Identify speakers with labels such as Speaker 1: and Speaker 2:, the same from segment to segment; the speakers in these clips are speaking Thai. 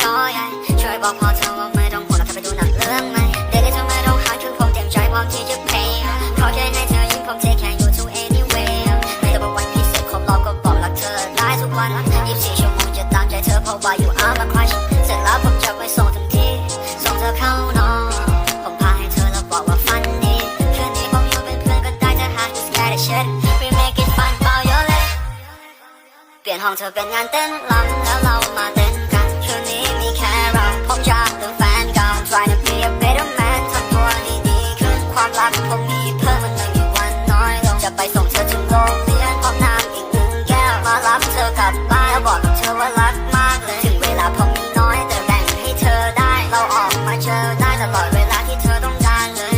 Speaker 1: ช่อใหญ่ช่วยบอกพ่อเธอว่าไม่ต้องห่วงเราจะไปดูหนังเรื่องใหม่เดี๋ยวเธอไม่ต้องหาคือผมเต็มใจพร้อมที่จะ่วโมงจะตามใจเธอเพราะว่า you are my crush เสร็จแล้วผมจะไปส่งถึงที่ ส่งเธอเข้านอน ผมพาให้เธอแล้วบอกว่าฟันดีคืนนี้ผมอยู่เป็นเพื่อนก็ได้จะหา just get it shit we make it fun เปล่า your leg เปลี่ยนห้องเธอเป็นงานเต้นรำแล้วเรามาเต้นกันคืนนี้มีแค่เราผมจะเป็นแฟนเก่า try to be เราออกมาเจอได้ตลอดเวลาที่เธอต้องการเลย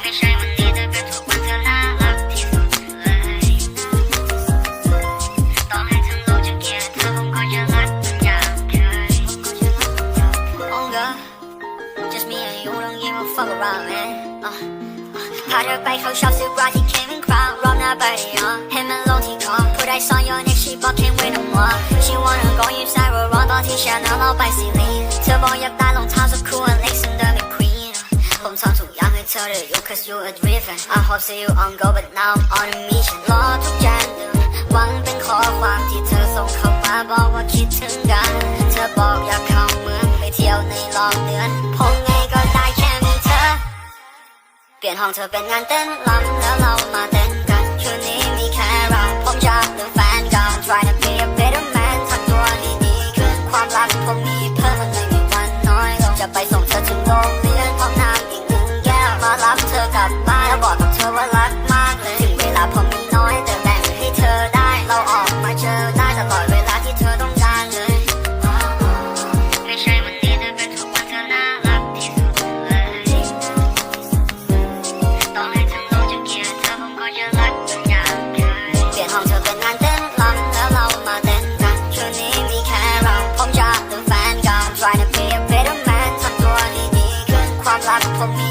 Speaker 1: ไม่ใช่วันนี้แต่เป็นทุกวันเธอน่ารักที่สุดเลยต่อให้ทั้งโลกจะเกลียดเธอผมก็จะรักมันอย่างเคย Oh girl just me and you don't give a fuck about man อะอะพาเธอไปเขาชอบซื้อบราที่เข้มเป็นคราวรอบหน้าไปอะให้มันลงที่คอ Put I saw your neck she บอก can't wait no more She wanna go ยิบสายว่าร้อนตอนที่ฉันเอาเราไปซีรีส์เธอบอกอยากได้รองเท้าสักคู่ Alexander McQueen ผมทำทุกอย่างให้เธอได้อยู่ cause you are driven I hope see you on go but now I'm on a mission รอทุกอย่างเดือนหวังเป็นข้อความที่เธอส่งเข้ามาบอกว่าคิดถึงกัน เธอบอกอยากเข้าเมืองไปเที่ยวในรอบเดือนผมไงก็ได้แค่มีเธอ เปลี่ยนห้องเธอเป็นงานเต้นรำแล้ว นค คว